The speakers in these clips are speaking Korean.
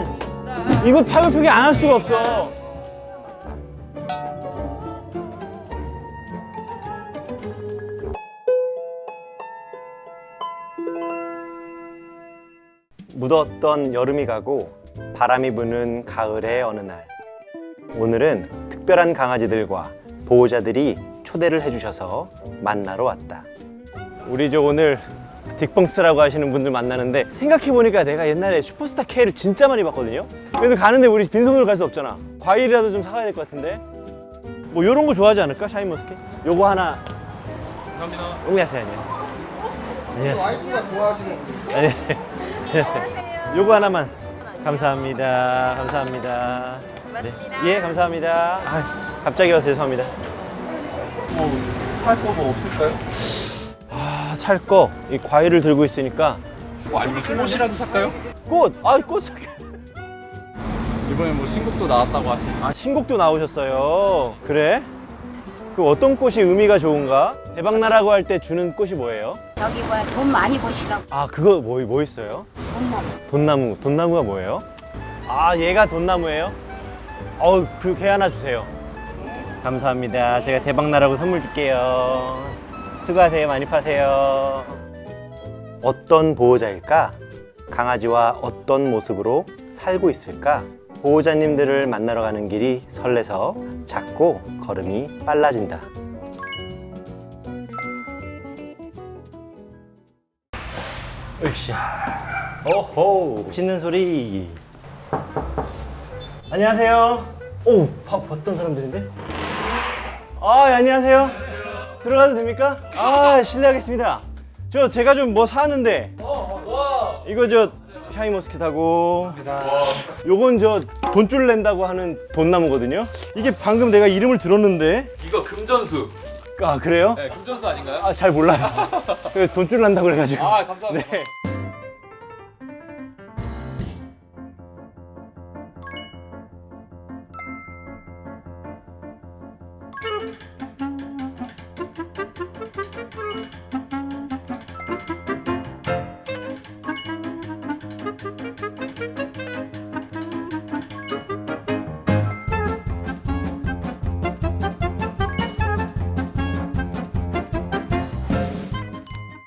아, 이거 파열 표기 안 할 수가 없어. 묻었던 여름이 가고 바람이 부는 가을의 어느 날. 오늘은 특별한 강아지들과 보호자들이 초대를 해주셔서 만나러 왔다. 우리 저 오늘 딕펑스라고 하시는 분들 만나는데 생각해보니까 내가 옛날에 슈퍼스타 K를 진짜 많이 봤거든요. 그래서 가는데 우리 빈손으로 갈 수 없잖아. 과일이라도 좀 사가야 될 것 같은데. 뭐 이런 거 좋아하지 않을까? 샤인머스켓? 요거 하나. 감사합니다. 안녕하세요. 안녕하세요. 와이프가 좋아하시는 안녕하세요. 안녕하세요. 요거 하나만. 감사합니다. 감사합니다. 고맙습니다. 네. 예, 감사합니다. 아, 갑자기 와서 죄송합니다. 살거 뭐 없을까요? 아, 살 거. 이 과일을 들고 있으니까 뭐 아니면 꽃이라도 살까요? 꽃. 아, 꽃 살. 이번에 뭐 신곡도 나왔다고 하시니까 아, 신곡도 나오셨어요. 그래? 그 어떤 꽃이 의미가 좋은가? 대박나라고 할 때 주는 꽃이 뭐예요? 저기 뭐야 돈 많이 버시라고 아, 그거 뭐, 뭐 있어요? 돈만 돈나무. 돈나무가 뭐예요? 아, 얘가 돈나무예요? 어우, 그 개 하나 주세요. 감사합니다. 제가 대박나라고 선물 줄게요. 수고하세요. 많이 파세요. 어떤 보호자일까? 강아지와 어떤 모습으로 살고 있을까? 보호자님들을 만나러 가는 길이 설레서 작고 걸음이 빨라진다. 으쌰. 오호, 짖는 소리. 안녕하세요. 오, 봐, 봤던 사람들인데? 아, 예, 안녕하세요. 들어가도 됩니까? 아, 실례하겠습니다. 저 제가 좀 뭐 사는데. 이거 저 샤이머스켓하고 요건 저 돈줄 낸다고 하는 돈나무거든요. 이게 방금 내가 이름을 들었는데. 이거 금전수 아, 그래요? 네 금전수 아닌가요? 아, 잘 몰라요. 그 돈줄 난다고 그래가지고. 아 감사합니다 네.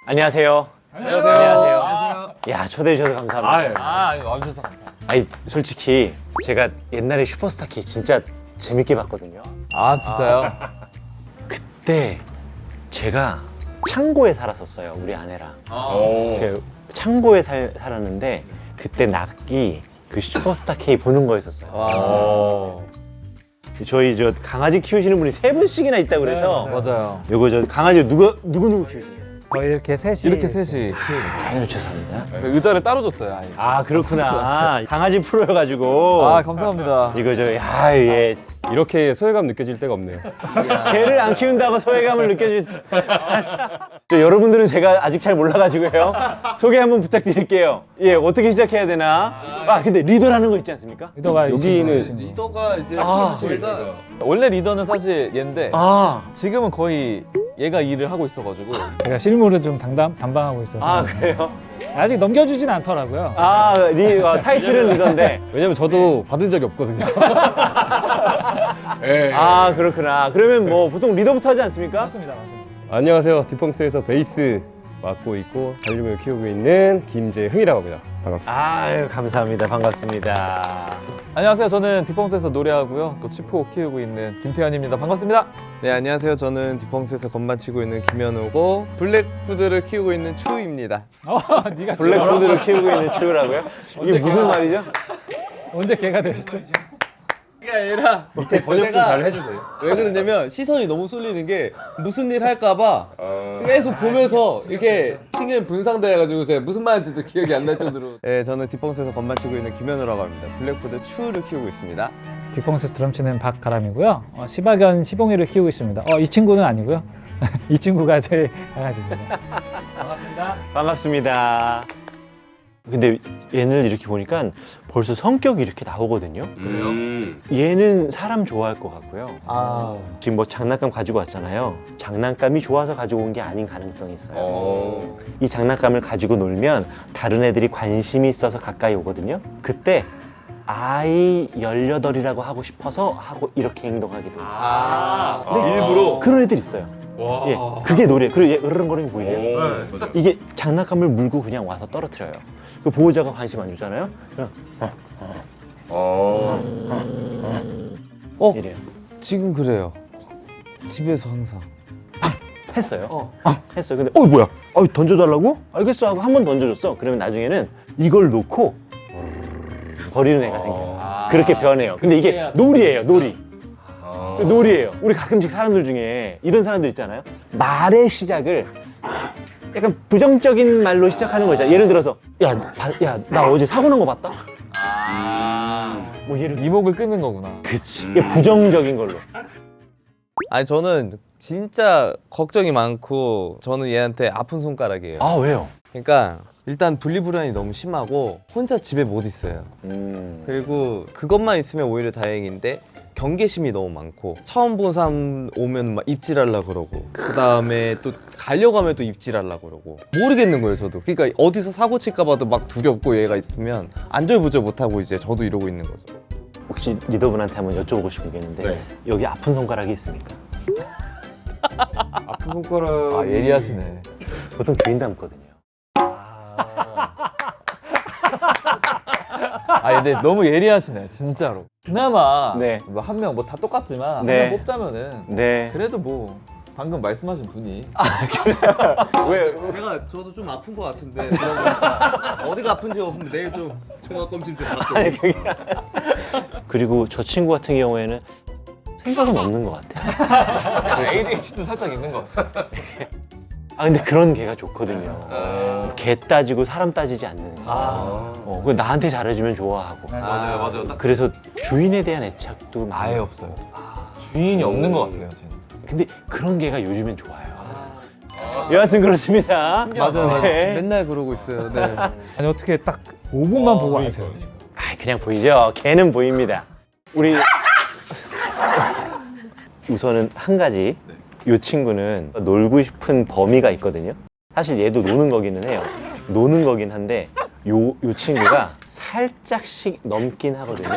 안녕하세요. 안녕하세요 안녕하세요. 야 초대해 주셔서 감사합니다. 아 와주셔서 감사합니다 아니 솔직히 제가 옛날에 슈퍼스타키 진짜 재밌게 봤거든요. 아 진짜요? 그때 제가 창고에 살았었어요 우리 아내랑. 그 창고에 살, 살았는데 그때 낙기 그 슈퍼스타 K 보는 거였었어요. 와 저희 저 강아지 키우시는 분이 세 분씩이나 있다 고 그래서 맞아요 요거 저 강아지 누구 누구 누구 키우시나 요? 거의 이렇게 셋이 이렇게 셋이 아유 죄송합니다. 의자를 따로 줬어요 아예 아 그렇구나. 강아지 프로여가지고. 아 감사합니다 이거 저야 예. 이렇게 소외감 느껴질 때가 없네요. 개를 안 키운다고 소외감을 느껴주. 또 여러분들은 제가 아직 잘 몰라가지고요. 소개 한번 부탁드릴게요. 예, 어떻게 시작해야 되나? 아, 근데 리더라는 거 있지 않습니까? 리더가 여기는 리더가 이제 아. 저희가 원래 리더는 사실 얘인데 아, 지금은 거의 얘가 일을 하고 있어가지고 제가 실무를 좀 담당 담당하고 있어서 아 그래요? 아직 넘겨주진 않더라고요. 아, 리, 어, 타이틀은 리더인데. 왜냐면 저도 받은 적이 없거든요. 아, 그렇구나. 그러면 뭐 보통 리더부터 하지 않습니까? 맞습니다, 맞습니다. 안녕하세요. 디펑스에서 베이스 맡고 있고 반려묘 키우고 있는 김재흥이라고 합니다. 반갑습니다. 아유, 감사합니다. 반갑습니다. 안녕하세요 저는 디펑스에서 노래하고요 또 치포 키우고 있는 김태현입니다 반갑습니다 네 안녕하세요 저는 디펑스에서 건반 치고 있는 김현우고 블랙푸드를 키우고 있는 추우입니다 어, 네가 블랙푸드를 키우고 있는 추우라고요? 이게 무슨 말이죠? 언제 개가 되셨죠? 그게 아니라 밑에 번역 좀 잘 해주세요. 왜 그러냐면 시선이 너무 쏠리는 게 무슨 일 할까봐 계속 보면서 이렇게 신경이 분산돼가지고 제가 무슨 말인지도 기억이 안 날 정도로 네 저는 디펑스에서 건반 치고 있는 김현우라고 합니다 블랙푸드 추우를 키우고 있습니다 딕펑스 드럼 치는 박가람이고요. 어, 시바견 시봉이를 키우고 있습니다. 어, 이 친구는 아니고요. 이 친구가 제 강아지입니다. 반갑습니다. 반갑습니다. 근데 얘를 이렇게 보니까 벌써 성격이 이렇게 나오거든요. 음. 얘는 사람 좋아할 것 같고요. 아 지금 뭐 장난감 가지고 왔잖아요. 장난감이 좋아서 가지고 온 게 아닌 가능성이 있어요. 어. 이 장난감을 가지고 놀면 다른 애들이 관심이 있어서 가까이 오거든요. 그때 아이 18이라고 하고 싶어서 하고 이렇게 행동하기도 해요. 아, 일부러. 그런 애들 있어요. 와. 예, 그게 놀이에요. 그리고 얘 으르렁거리는 거 보이세요? 네. 딱 이게 장난감을 물고 그냥 와서 떨어뜨려요. 그 보호자가 관심 안 주잖아요. 그냥 어, 이래요. 지금 그래요. 집에서 항상. 했어요. 어. 아, 했어요. 근데 어 뭐야? 어 던져달라고? 알겠어 하고 한 번 던져줬어. 그러면 나중에는 이걸 놓고 버리는 애가 생겨요. 아. 그렇게 변해요. 근데 이게 해야 놀이에요, 놀이. 아. 놀이에요. 우리 가끔씩 사람들 중에 이런 사람들 있잖아요. 말의 시작을 약간 부정적인 말로 시작하는 거 있잖아요. 예를 들어서 야, 바- 야, 나 어제 사고 난 거 봤다. 뭐 예를 이목을 끄는 거구나. 그치. 이게 부정적인 걸로. 아니 저는 진짜 걱정이 많고 저는 얘한테 아픈 손가락이에요. 아 왜요? 그러니까 일단 분리불안이 너무 심하고 혼자 집에 못 있어요. 음. 그리고 그것만 있으면 오히려 다행인데 경계심이 너무 많고 처음 본 사람 오면 막 입질하려 그러고 그 다음에 또 가려고 하면 또 입질하려 그러고 모르겠는 거예요 저도 그러니까 어디서 사고 칠까 봐도 막 두렵고 얘가 있으면 안절부절 못하고 이제 저도 이러고 있는 거죠 혹시 리더분한테 한번 여쭤보고 싶은 게 있는데 네. 여기 아픈 손가락이 있습니까? 아픈 손가락. 아 예리하시네. 보통 주인 닮거든요. 아 근데 너무 예리하시네 진짜로. 그나마 네. 뭐 한 명 뭐 다 똑같지만 네. 한 명 뽑자면은 네. 그래도 뭐 방금 말씀하신 분이 왜? 제가 저도 좀 아픈 것 같은데 어디가 아픈지 한번 내일 좀 종합검진 좀 받고 아니, 그게 그리고 저 친구 같은 경우에는 생각은 없는 것 같아요. ADHD도 살짝 있는 것 같아. 아 근데 그런 개가 좋거든요. 개 따지고 사람 따지지 않는 애. 아. 어, 그 나한테 잘해주면 좋아하고. 맞아요 맞아요. 딱 그래서 주인에 대한 애착도 많아요. 아예 없어요. 주인이 없는 것 같아요 쟤는. 근데 그런 개가 요즘엔 좋아요. 여하튼 그렇습니다. 맞아요 맞아요 네. 맨날 그러고 있어요 네. 아니 어떻게 딱 5분만 보고 아세요? 아, 그냥 보이죠? 개는 보입니다. 우리 우선은 한 가지 이 친구는 놀고 싶은 범위가 있거든요. 사실 얘도 노는 거기는 해요. 노는 거긴 한데 요, 요 친구가 살짝씩 넘긴 하거든요.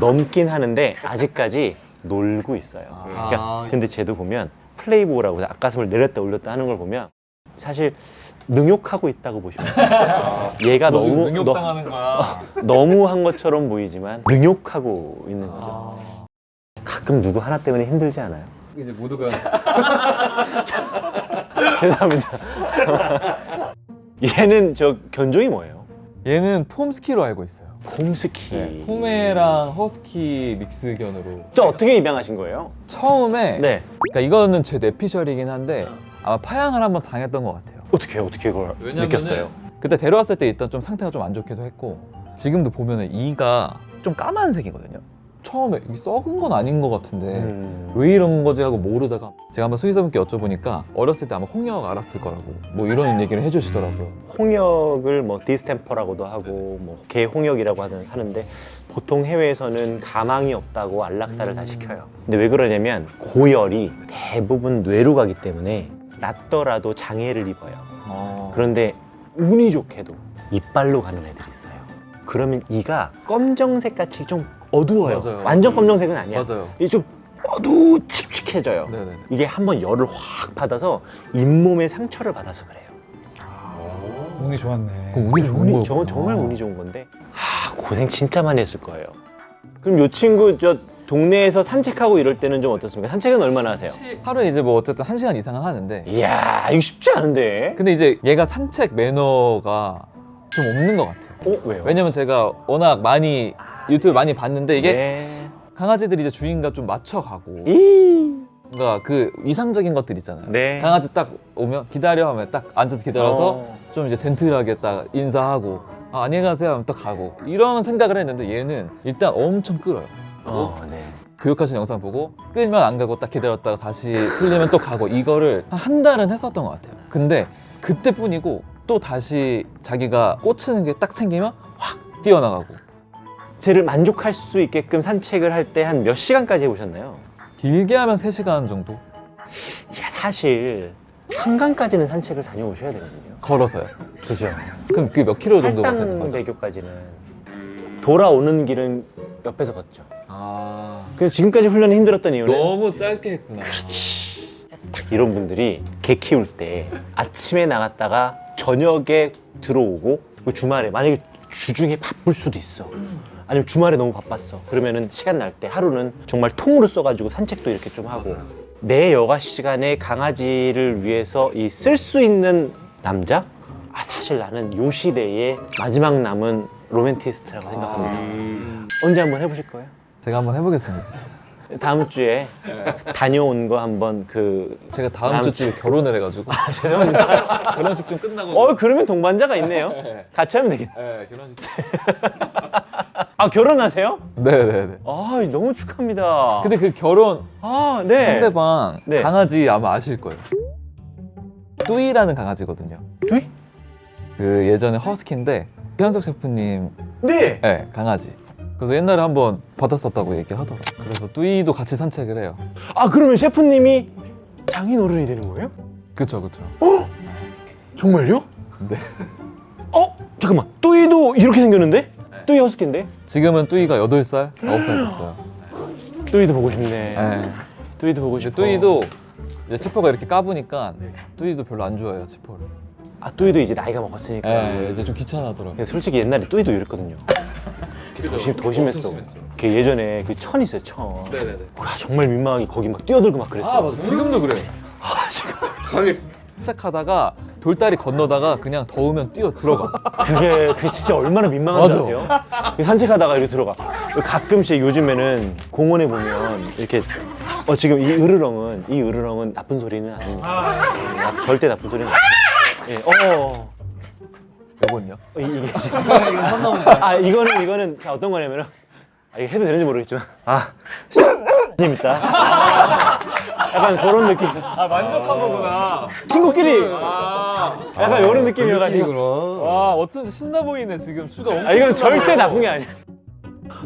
넘긴 하는데 아직까지 놀고 있어요. 그러니까 아. 근데 쟤도 보면 플레이보라고 해서 앞가슴을 내렸다 올렸다 하는 걸 보면 사실 능욕하고 있다고 보시면 돼요. 얘가 너 지금 너무 능욕당하는 거야. 너무 한 것처럼 보이지만 능욕하고 있는 거죠. 아. 가끔 누구 하나 때문에 힘들지 않아요? 이제 모두가 죄송합니다. 얘는 저 견종이 뭐예요? 얘는 폼스키로 알고 있어요. 폼스키. 네, 포메랑 허스키 믹스견으로. 저 어떻게 입양하신 거예요? 처음에 네. 그러니까 이거는 제 뇌피셜이긴 한데 아마 파양을 한번 당했던 것 같아요. 어떻게 어떻게 그걸 느꼈어요? 그때 데려왔을 때 일단 좀 상태가 좀 안 좋기도 했고 지금도 보면은 이가 좀 까만색이거든요. 처음에 이 썩은 건 아닌 것 같은데 음. 왜 이런 거지 하고 모르다가 제가 한번 수의사분께 여쭤보니까 어렸을 때 아마 홍역 알았을 거라고 뭐 이런 얘기를 해주시더라고요. 홍역을 뭐 디스템퍼라고도 하고 뭐 개홍역이라고 하는, 하는데 보통 해외에서는 가망이 없다고 안락사를 다 시켜요. 근데 왜 그러냐면 고열이 대부분 뇌로 가기 때문에 낫더라도 장애를 입어요. 어. 그런데 운이 좋게도 이빨로 가는 애들이 있어요. 그러면 이가 검정색 같이 좀 어두워요. 맞아요. 완전 검정색은 아니야. 맞아요. 이게 좀 어두칙칙해져요. 네네. 이게 한번 열을 확 받아서 잇몸에 상처를 받아서 그래요. 운이 좋았네. 그 운이 좋은 운이 거구나. 저 정말 운이 좋은 건데 아 고생 진짜 많이 했을 거예요. 그럼 요 친구 저 동네에서 산책하고 이럴 때는 좀 어떻습니까? 산책은 얼마나 하세요? 하루에 이제 뭐 어쨌든 한 시간 이상은 하는데 이야 이거 쉽지 않은데. 근데 이제 얘가 산책 매너가 좀 없는 것 같아요. 어 왜요? 왜냐면 제가 워낙 많이 유튜브 많이 봤는데 이게 네. 강아지들이 이제 주인과 좀 맞춰가고 이. 그러니까 그 이상적인 것들 있잖아요. 네. 강아지 딱 오면 기다려 하면 딱 앉아서 기다려서 어. 좀 이제 젠틀하게 딱 인사하고 아, 안녕히 가세요 하면 딱 가고 이런 생각을 했는데 얘는 일단 엄청 끌어요. 어, 네. 교육하신 영상 보고 끌면 안 가고 딱 기다렸다가 다시 풀리면 또 가고 이거를 한한 달은 했었던 것 같아요. 근데 그때뿐이고 또 다시 자기가 꽂히는 게 딱 생기면 확 뛰어나가고 쟤를 만족할 수 있게끔 산책을 할 때 한 몇 시간까지 해보셨나요? 길게 하면 3시간 정도 야, 사실 한강까지는 산책을 다녀오셔야 되거든요. 걸어서요. 그죠? 그럼 그게 몇 킬로 정도가 되는 거죠? 팔당대교까지는 돌아오는 길은 옆에서 걷죠. 아 그래서 지금까지 훈련이 힘들었던 이유는 너무 짧게 했구나. 딱 이런 분들이 개 키울 때 아침에 나갔다가 저녁에 들어오고 그 주말에 만약에 주중에 바쁠 수도 있어. 아니면 주말에 너무 바빴어. 그러면은 시간 날 때 하루는 정말 통으로 써가지고 산책도 이렇게 좀 하고 내 여가 시간에 강아지를 위해서 이 쓸 수 있는 남자? 아 사실 나는 요 시대의 마지막 남은 로맨티스트라고 생각합니다. 언제 한번 해보실 거예요? 제가 한번 해보겠습니다. 다음 주에 다녀온 거 한번 그 제가 다음 다음 주쯤에 결혼을 해가지고 죄송합니다. 결혼식 좀 끝나고. 어 그러면 동반자가 있네요. 같이 하면 되겠다. 네, 결혼식. 아 결혼하세요? 네네네. 아 너무 축하합니다. 근데 그 결혼 아 네. 상대방 네. 강아지 아마 아실 거예요. 뚜이라는 강아지거든요. 뚜이? 그 예전에 허스키인데 현석 셰프님 네. 네, 강아지. 그래서 옛날에 한번 받았었다고 얘기하더라고요. 그래서 뚜이도 같이 산책을 해요. 아 그러면 셰프님이 장인 어른이 되는 거예요? 그쵸 그쵸. 정말요? 네. 어 잠깐만 뚜이도 이렇게 생겼는데? 뚜이 허스키인데? 지금은 뚜이가 8살, 9살 됐어요. 뚜이도 보고 싶네. 네. 뚜이도 보고 이제 싶어. 뚜이도 이제 치퍼가 이렇게 까부니까 뚜이도 별로 안 좋아해요 치퍼를. 아 뚜이도 이제 나이가 먹었으니까. 네, 이제 좀 귀찮아하더라고요. 근데 솔직히 옛날에 뚜이도 이랬거든요. 더, 심, 더 심했어. 걔 예전에 그 천 있어요 천. 네네네. 와 정말 민망하게 거기 막 뛰어들고 막 그랬어요. 아 맞아 지금도 그래. 아, 지금 강해. 산책하다가 돌다리 건너다가 그냥 더우면 뛰어 들어가. 그게 그게 진짜 얼마나 민망한지 맞아. 아세요? 산책하다가 이렇게 들어가. 가끔씩 요즘에는 공원에 보면 이렇게 어 지금 이 으르렁은 이 으르렁은 나쁜 소리는 아닙니다. 예, 나- 절대 나쁜 소리는 아니에요. 예, 어, 어, 요건요? 어, 이- 이게 지금 아 이거는 이거는 자 어떤 거냐면은 아, 이거 해도 되는지 모르겠지만 아 재밌다. 약간 그런 느낌. 아 만족한 거구나. 친구끼리 약간 이런 느낌이어가지고. 느낌이구나. 와 어쩐지 신나 보이네 지금 추가 엄청. 아 이건 절대. 나쁜 게 아니야.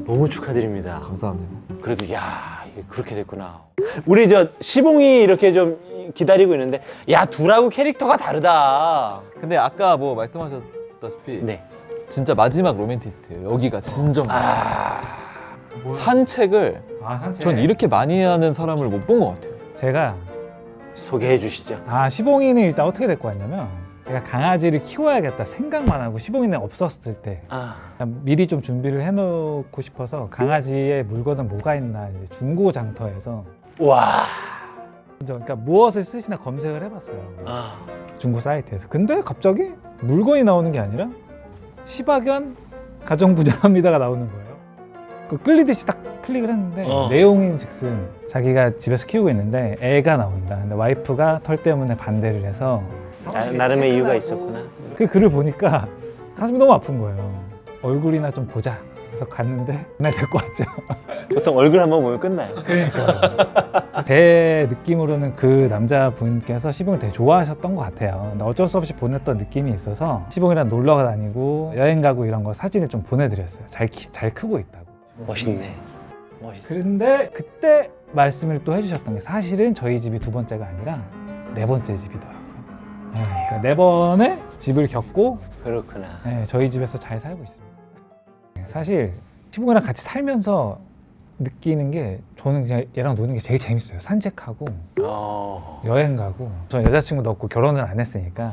너무 축하드립니다. 감사합니다. 그래도 야 이게 그렇게 됐구나. 우리 저 시봉이 이렇게 좀 기다리고 있는데 야 둘하고 캐릭터가 다르다. 근데 아까 뭐 말씀하셨다시피 네. 진짜 마지막 로맨티스트예요. 여기가 진정. 아 산책을 아 산책. 전 이렇게 많이 하는 사람을 못 본 것 같아요. 제가 소개해 주시죠. 아 시봉이는 일단 어떻게 데리고 왔냐면 제가 강아지를 키워야겠다 생각만 하고 시봉이는 없었을 때 아 그냥 미리 좀 준비를 해놓고 싶어서 강아지의 물건은 뭐가 있나 이제 중고 장터에서 와. 먼저 그러니까 무엇을 쓰시나 검색을 해봤어요 아. 중고 사이트에서 근데 갑자기 물건이 나오는 게 아니라 시바견 가정부장합니다가 나오는 거예요 그 끌리듯이 딱 클릭을 했는데 어. 내용인즉슨 자기가 집에서 키우고 있는데 애가 나온다 근데 와이프가 털 때문에 반대를 해서 나, 나름의 이유가 있었구나. 그 글을 보니까 가슴이 너무 아픈 거예요 얼굴이나 좀 보자 그래서 갔는데 그날 데리고 왔죠 보통 얼굴 한번 보면 끝나요. 제 느낌으로는 그 남자분께서 시봉을 되게 좋아하셨던 것 같아요. 근데 어쩔 수 없이 보냈던 느낌이 있어서 시봉이랑 놀러 다니고 여행 가고 이런 거 사진을 좀 보내드렸어요. 잘, 키- 잘 크고 있다고. 멋있네. 멋있어. 그런데 그때 말씀을 또 해주셨던 게 사실은 저희 집이 두 번째가 아니라 네 번째 집이더라고요. 네, 그러니까 네 번의 집을 겪고 그렇구나. 네, 저희 집에서 잘 살고 있습니다. 사실 시봉이랑 같이 살면서 느끼는 게 저는 그냥 얘랑 노는 게 제일 재밌어요. 산책하고 어. 여행 가고 전 여자친구도 없고 결혼을 안 했으니까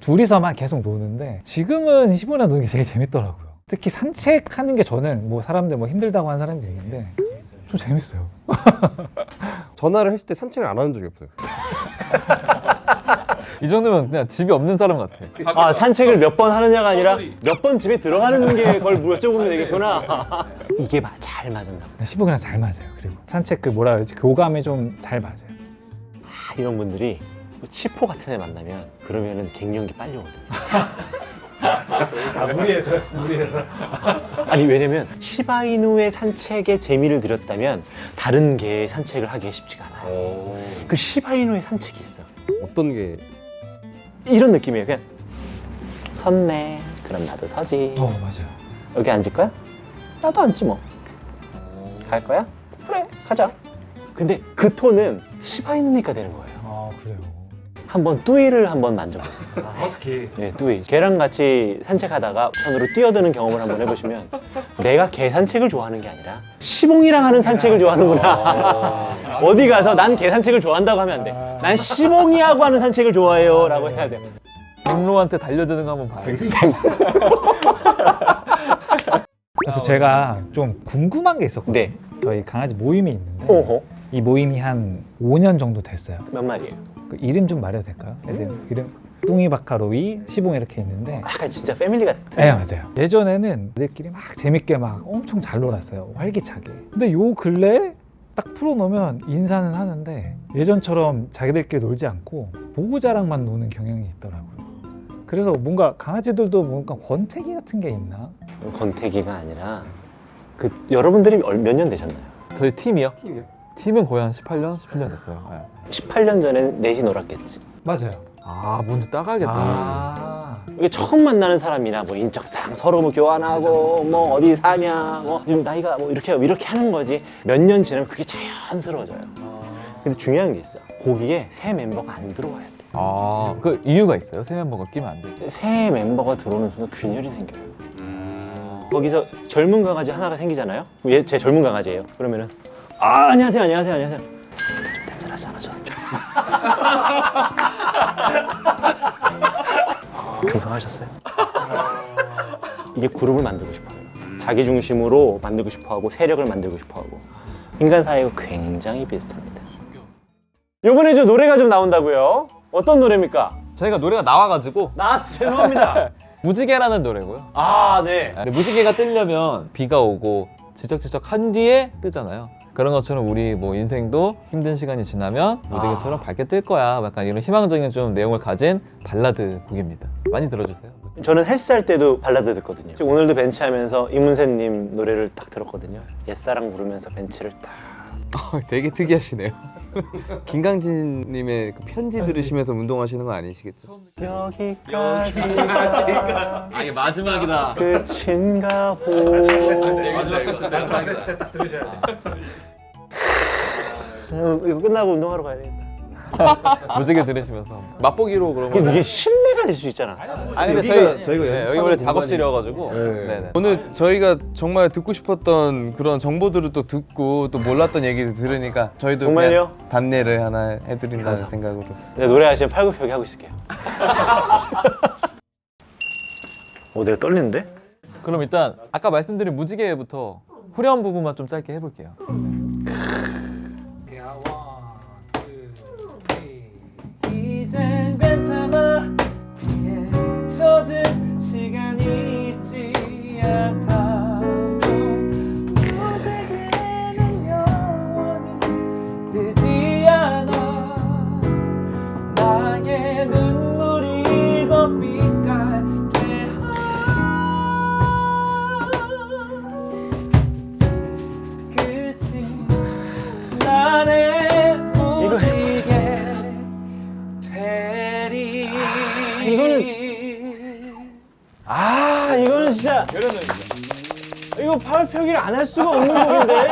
둘이서만 계속 노는데 지금은 시보나 노는 게 제일 재밌더라고요 특히 산책하는 게 저는 뭐 사람들 뭐 힘들다고 하는 사람이 얘기인데 좀 재밌어요 전화를 했을 때 산책을 안 하는 적이 없어요. 이 정도면 그냥 집이 없는 사람 같아. 아 산책을 몇 번 하느냐가 아니라 몇 번 집에 들어가는 게 그걸 여쭤보면 되겠구나. 이게 마- 잘 맞았나 보다. 시보이랑 잘 맞아요 그리고 산책 그 뭐라 그러지 교감이 좀잘 맞아요 아, 이런 분들이 뭐 치포 같은 애 만나면 그러면은 갱년기 빨리 오거든. 아 무리해서 무리해서 아니 왜냐면 시바이누의 산책에 재미를 들였다면 다른 개의 산책을 하기가 쉽지가 않아요. 그 시바이누의 산책이 있어. 어떤 게 이런 느낌이에요. 그냥 섰네. 그럼 나도 서지. 어 맞아요 여기 앉을 거야? 나도 앉지 뭐. 갈 거야? 그래, 가자. 근데 그 톤은 시바이누니까 되는 거예요. 아 그래요 한번 뚜이를 한번 만져보세요. 허스키. 네, 뚜이. 개랑 같이 산책하다가 천으로 뛰어드는 경험을 한번 해보시면 내가 개 산책을 좋아하는 게 아니라 시봉이랑 하는 산책을 좋아하는구나. 어디 가서 난 개 산책을 좋아한다고 하면 안 돼. 난 시봉이하고 하는 산책을 좋아해요. 라고 해야 돼. 백로한테 달려드는 거 한번 봐요. 그래서 제가 좀 궁금한 게 있었거든요. 네. 저희 강아지 모임이 있는데 오호. 이 모임이 한 5년 정도 됐어요. 몇 마리예요? 그 이름 좀 말해도 될까요? 애들 이름 뚱이 바카로이 시봉 이렇게 있는데 약간 진짜 패밀리 같은. 네 맞아요 예전에는 애들끼리 막 재밌게 막 엄청 잘 놀았어요 활기차게 근데 요 근래 딱 풀어놓으면 인사는 하는데 예전처럼 자기들끼리 놀지 않고 보호자랑만 노는 경향이 있더라고요 그래서 뭔가 강아지들도 뭔가 권태기 같은 게 있나? 건태기가 아니라 그 여러분들이 몇 년 되셨나요? 저희 팀이요? 팀 은 거의 한 18년, 17년 됐어요. 네. 18년 전에 넷이 놀았겠지. 맞아요 아, 뭔지 따가야겠다. 아 이게 처음 만나는 사람이나 뭐 인적사항 서로 뭐 교환하고 뭐 어디 사냐 뭐 지금 나이가 뭐 이렇게 이렇게 하는 거지 몇 년 지나면 그게 자연스러워져요. 근데 중요한 게 있어. 거기에 새 멤버가 안 들어와야 돼. 아, 그 이유가 있어요? 세 멤버가 끼면 안 돼. 새 멤버가 들어오는 순간 균열이 생겨요. 거기서 젊은 강아지 하나가 생기잖아요. 얘 제 젊은 강아지예요. 그러면은 아 안녕하세요 안녕하세요 안녕하세요. 좀 냄새 나지 않아 저? 충성하셨어요? 이게 그룹을 만들고 싶어요. 자기 중심으로 만들고 싶어하고 세력을 만들고 싶어하고 인간 사회가 굉장히 비슷합니다. 이번에 저 노래가 좀 나온다고요? 어떤 노래입니까? 저희가 노래가 나와가지고 나왔어 죄송합니다. 무지개라는 노래고요. 아 네. 근데 무지개가 뜨려면 비가 오고 지적지적 한 뒤에 뜨잖아요. 그런 것처럼 우리 뭐 인생도 힘든 시간이 지나면 무지개처럼 밝게 뜰 거야. 약간 이런 희망적인 좀 내용을 가진 발라드 곡입니다. 많이 들어주세요. 저는 헬스할 때도 발라드 듣거든요. 지금 오늘도 벤치하면서 이문세님 노래를 딱 들었거든요. 옛사랑 부르면서 벤치를 딱. 되게 특이하시네요. 김강진님의 그 편지 들으시면서 운동하시는 거 아니시겠죠? 여기까지가 아, 이게 마지막이다. 끝인가 보. 딱 들으셔야 돼요 어, 이거 끝나고 운동하러 가야 되겠다. 무지개 들으시면서 맛보기로 그런 거. 이게, 이게 될수 있잖아. 아니 근데 저희 저희가 네, 여기 원래 작업실이어가지고. 네. 네네. 오늘 저희가 정말 듣고 싶었던 그런 정보들을 또 듣고 또 몰랐던 얘기를 들으니까 저희도 정말요? 그냥 답례를 하나 해드린다는 생각으로 내가 노래하시면 팔굽혀펴기 하고 있을게요. 어, 내가 떨리는데? 그럼 일단 아까 말씀드린 무지개부터 후렴 부분만 좀 짧게 해볼게요. 잊혀진 시간이 있지 않다 팔굽혀펴기를 안 할 수가 없는 곡인데?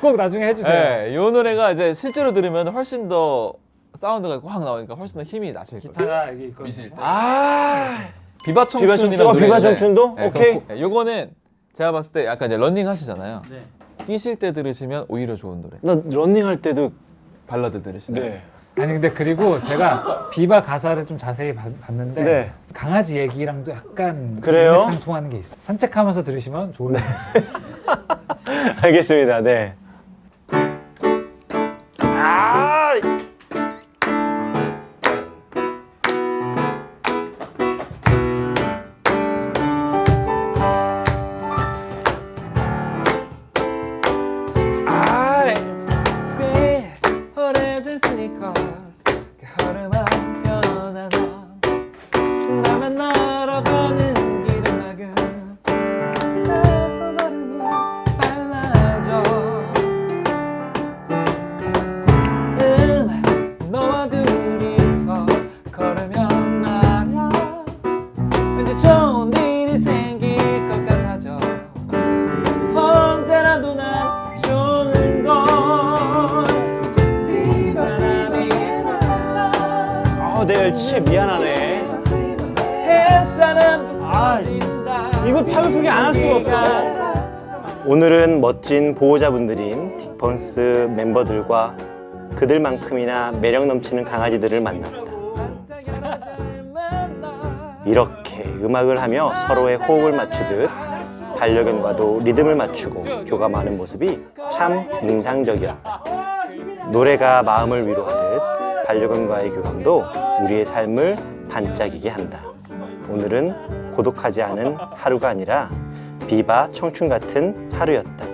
꼭 나중에 해주세요 네, 이 노래가 이제 실제로 들으면 훨씬 더 사운드가 확 나오니까 훨씬 더 힘이 나실 거예요. 기타가 여기 있거든요 아. 비바 청춘. 청춘이라는 어, 비바 청춘도? 네, 오케이. 네, 요거는 제가 봤을 때 약간 이제 러닝 하시잖아요. 뛰실 때 들으시면 오히려 좋은 노래. 나 러닝할 때도 발라드 들으시면. 네. 아니 근데 그리고 제가 비바 가사를 좀 자세히 봤- 봤는데 네. 강아지 얘기랑도 약간 그래요? 상통하는 게 있어. 산책하면서 들으시면 좋을 것 같아요. 알겠습니다. 네. 멋진 보호자분들인 딕펑스 멤버들과 그들만큼이나 매력 넘치는 강아지들을 만났다. 이렇게 음악을 하며 서로의 호흡을 맞추듯 반려견과도 리듬을 맞추고 교감하는 모습이 참 인상적이었다. 노래가 마음을 위로하듯 반려견과의 교감도 우리의 삶을 반짝이게 한다. 오늘은 고독하지 않은 하루가 아니라 비바 청춘 같은 하루였다.